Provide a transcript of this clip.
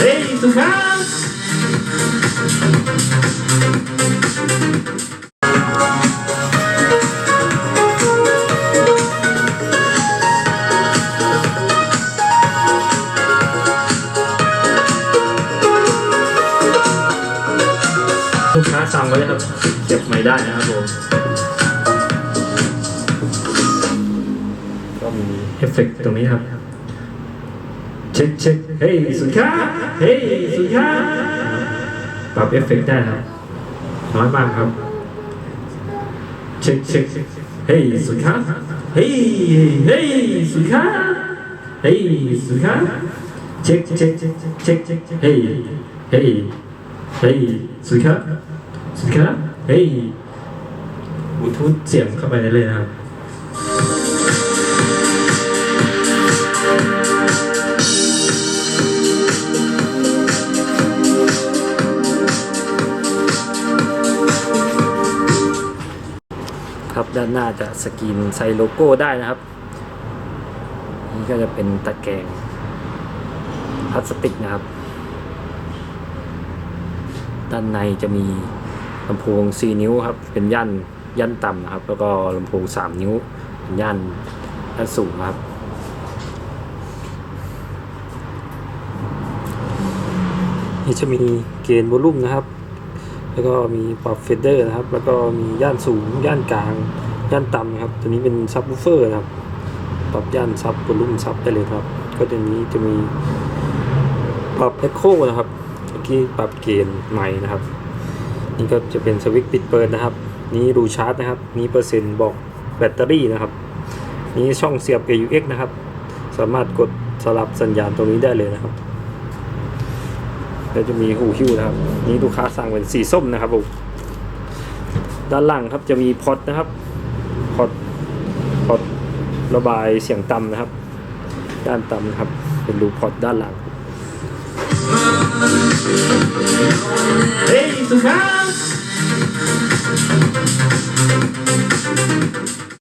เฮ้ยสุขาลูกค้าสั่งไว้นะครับ เก็บไม่ได้นะครับผมก็มีเอฟเฟกต์ตรงนี้ครับ เช็คเช็คเฮ้ยสุดค้าเฮ้ยสุดค้าปรับเอฟเฟกต์ได้ครับน้อยมากครับเช็คเช็คเฮ้ยสุดค้าเฮ้ยเฮ้ยสุดค้าเฮ้ยสุดค้าเช็คเช็คเช็คเช็คเช็คเฮ้ยเฮ้ยเฮ้ยสุดค้าสุดค้าเฮ้ยบลูทูธเสียงเข้าไปได้เลยนะครับ ครับ ด้านหน้าจะสกรีนใส่โลโก้ได้นะครับ นี่ก็จะเป็นตะแกรงพลาสติกนะครับ ด้านในจะมีลำโพง 4 นิ้วครับ เป็นย่านย่านต่ำนะครับ แล้วก็ลำโพง 3 นิ้ว เป็นย่านย่านสูงครับนี่จะมีเกณฑ์วอลลุ่มนะครับ แล้วก็มีปรับเฟดเดอร์นะครับ แล้วก็มีย่านสูง ย่านกลาง ย่านต่ำนะครับ ตัวนี้เป็นซับวูเฟอร์นะครับ ปรับย่านซับวอลุ่มซับได้เลยครับ ก็ตัวนี้จะมีปรับเอ็โคนะครับเมื่ปรับเกณฑ์ใหม่นะครับ นี่ก็จะเป็นสวิตช์ปิดเปิดนะครับ นี่รูชาร์จนะครับ นี่เปอร์เซ็นต์บอกแบตเตอรี่นะครับ นี่ช่องเสียบ AUX นะครับ สามารถกดสลับสัญญาณตรงนี้ได้เลยนะครับ ก็จะมีหูหิ้วนะครับ นี้ลูกค้าสั่งเป็นสีส้มนะครับผมด้านล่างครับจะมีพอตนะครับพอตพอตระบายเสียงต่ำนะครับ ด้านต่ำนะครับ เป็นรูพอตด้านหลังเฮ้ยสุภา